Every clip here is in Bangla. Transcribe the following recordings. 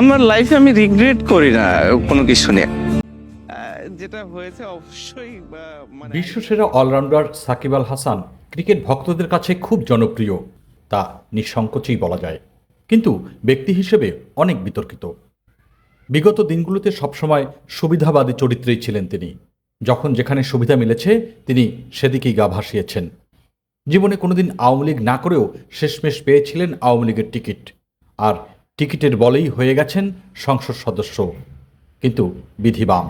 আমার লাইফে আমি রিগ্রেট করি না, কোনো কিছু নিয়ে। যেটা হয়েছে অবশ্যই মানে বিশ্বসেরা অলরাউন্ডার সাকিব আল হাসান ক্রিকেট ভক্তদের কাছে খুব জনপ্রিয়, তা নিঃসংকোচেই বলা যায়। কিন্তু ব্যক্তি হিসেবে অনেক বিতর্কিত। বিগত দিনগুলোতে সবসময় সুবিধাবাদী চরিত্রেই ছিলেন তিনি। যখন যেখানে সুবিধা মিলেছে, তিনি সেদিকেই গা ভাসিয়েছেন। জীবনে কোনোদিন আওয়ামী লীগ না করেও শেষমেশ পেয়েছিলেন আওয়ামী লীগের টিকিট। আর টিকিটের বলেই হয়ে গেছেন সংসদ সদস্য। কিন্তু বিধিবাম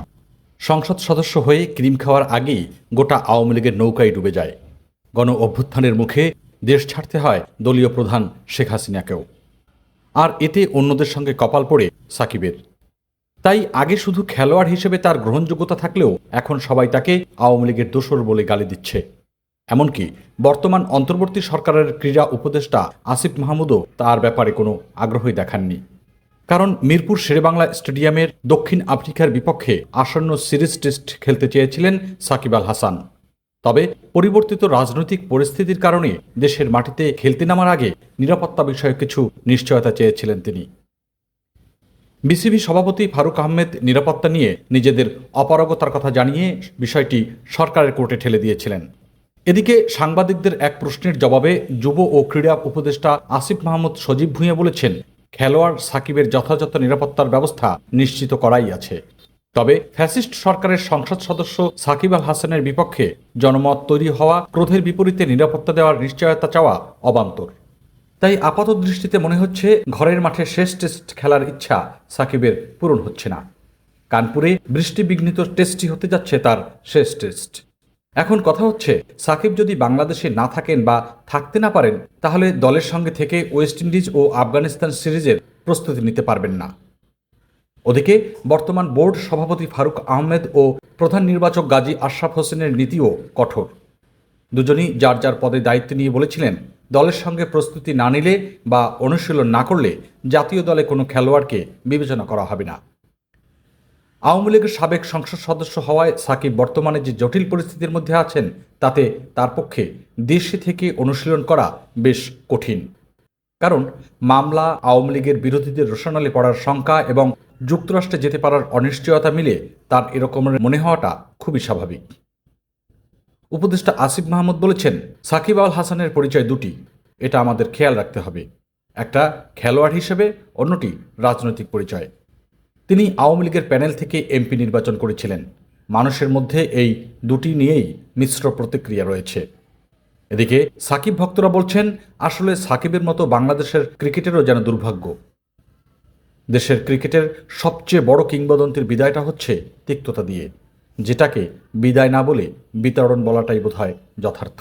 সংসদ সদস্য হয়ে ক্রিম খাওয়ার আগেই গোটা আওয়ামী লীগের নৌকায় ডুবে যায়। গণ অভ্যুত্থানের মুখে দেশ ছাড়তে হয় দলীয় প্রধান শেখ হাসিনাকেও। আর এতে অন্যদের সঙ্গে কপাল পড়ে সাকিবের। তাই আগে শুধু খেলোয়াড় হিসেবে তার গ্রহণযোগ্যতা থাকলেও এখন সবাই তাকে আওয়ামী লীগের দোসর বলে গালি দিচ্ছে। এমনকি বর্তমান অন্তর্বর্তী সরকারের ক্রীড়া উপদেষ্টা আসিফ মাহমুদও তার ব্যাপারে কোনো আগ্রহই দেখাননি। কারণ মিরপুর শেরেবাংলা স্টেডিয়ামের দক্ষিণ আফ্রিকার বিপক্ষে আসন্ন সিরিজ টেস্ট খেলতে চেয়েছিলেন সাকিব আল হাসান। তবে পরিবর্তিত রাজনৈতিক পরিস্থিতির কারণে দেশের মাটিতে খেলতে নামার আগে নিরাপত্তা বিষয়ে কিছু নিশ্চয়তা চেয়েছিলেন তিনি। বিসিবি সভাপতি ফারুক আহমেদ নিরাপত্তা নিয়ে নিজেদের অপারগতার কথা জানিয়ে বিষয়টি সরকারের কোর্টে ঠেলে দিয়েছিলেন। এদিকে সাংবাদিকদের এক প্রশ্নের জবাবে যুব ও ক্রীড়া উপদেষ্টা আসিফ মাহমুদ সজীব ভুঁইয়া বলেছেন, খেলোয়াড় সাকিবের যথাযথ নিরাপত্তার ব্যবস্থা নিশ্চিত করাই আছে। তবে ফ্যাসিস্ট সরকারের সংসদ সদস্য সাকিব আল হাসানের বিপক্ষে জনমত তৈরি হওয়া, ক্রোধের বিপরীতে নিরাপত্তা দেওয়ার নিশ্চয়তা চাওয়া অবান্তর। তাই আপাত দৃষ্টিতে মনে হচ্ছে ঘরের মাঠে শেষ টেস্ট খেলার ইচ্ছা সাকিবের পূরণ হচ্ছে না। কানপুরে বৃষ্টিবিঘ্নিত টেস্টই হতে যাচ্ছে তার শেষ টেস্ট। এখন কথা হচ্ছে, সাকিব যদি বাংলাদেশে না থাকেন বা থাকতে না পারেন, তাহলে দলের সঙ্গে থেকে ওয়েস্ট ইন্ডিজ ও আফগানিস্তান সিরিজের প্রস্তুতি নিতে পারবেন না। ওদিকে, বর্তমান বোর্ড সভাপতি ফারুক আহমেদ ও প্রধান নির্বাচক গাজী আশরাফ হোসেনের নীতিও কঠোর। দুজনই যার যার পদে দায়িত্ব নিয়ে বলেছিলেন, দলের সঙ্গে প্রস্তুতি না নিলে বা অনুশীলন না করলে জাতীয় দলে কোনো খেলোয়াড়কে বিবেচনা করা হবে না। আওয়ামী লীগের সাবেক সংসদ সদস্য হওয়ায় সাকিব বর্তমানে যে জটিল পরিস্থিতির মধ্যে আছেন, তাতে তার পক্ষে দেশে থেকে অনুশীলন করা বেশ কঠিন। কারণ মামলা আওয়ামী লীগের বিরোধীদের রোশনালে পড়ার শঙ্কা এবং যুক্তরাষ্ট্রে যেতে পারার অনিশ্চয়তা মিলে তার এরকমের মনে হওয়াটা খুবই স্বাভাবিক। উপদেষ্টা আসিফ মাহমুদ বলেছেন, সাকিব আল হাসানের পরিচয় দুটি, এটা আমাদের খেয়াল রাখতে হবে। একটা খেলোয়াড় হিসেবে, অন্যটি রাজনৈতিক পরিচয়। তিনি আওয়ামী লীগের প্যানেল থেকে এমপি নির্বাচন করেছিলেন। মানুষের মধ্যে এই দুটি নিয়েই মিশ্র প্রতিক্রিয়া রয়েছে। এদিকে সাকিব ভক্তরা বলছেন, আসলে সাকিবের মতো বাংলাদেশের ক্রিকেটেরও যেন দুর্ভাগ্য। দেশের ক্রিকেটের সবচেয়ে বড় কিংবদন্তির বিদায়টা হচ্ছে তিক্ততা দিয়ে, যেটাকে বিদায় না বলে বিতরণ বলাটাই বোধহয় যথার্থ।